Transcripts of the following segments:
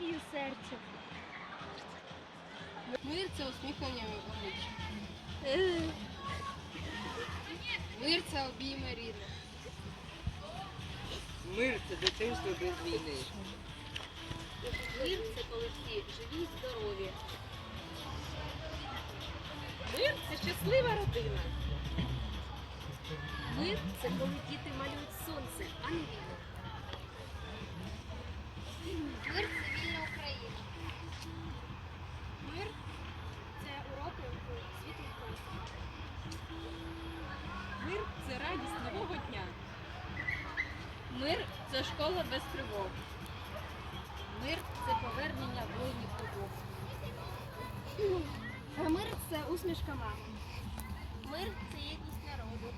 радію серцем. Мир це усміхнення обличчя. Е, Мир це обійми рідних. Мир це дитинство без війни. Мир це коли всі живі й здорові. Мир це щаслива родина. Мир це коли діти малюють сонце, а не війну. Мир це вільна Україна. Мир це уроки у світлі сонця. Мир це радість нового дня. Мир це школа без тривог. Мир це повернення воїнів додому. Мир це усмішка мами. Мир це єдність народу.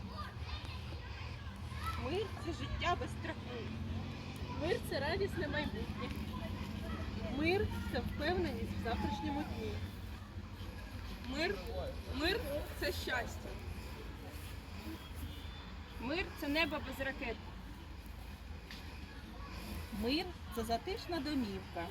Мир це життя без страху. Мир це радісне майбутнє. Мир це впевненість в завтрашньому дні. Мир, мир це щастя. Мир це небо без ракет. Мир це затишна домівка.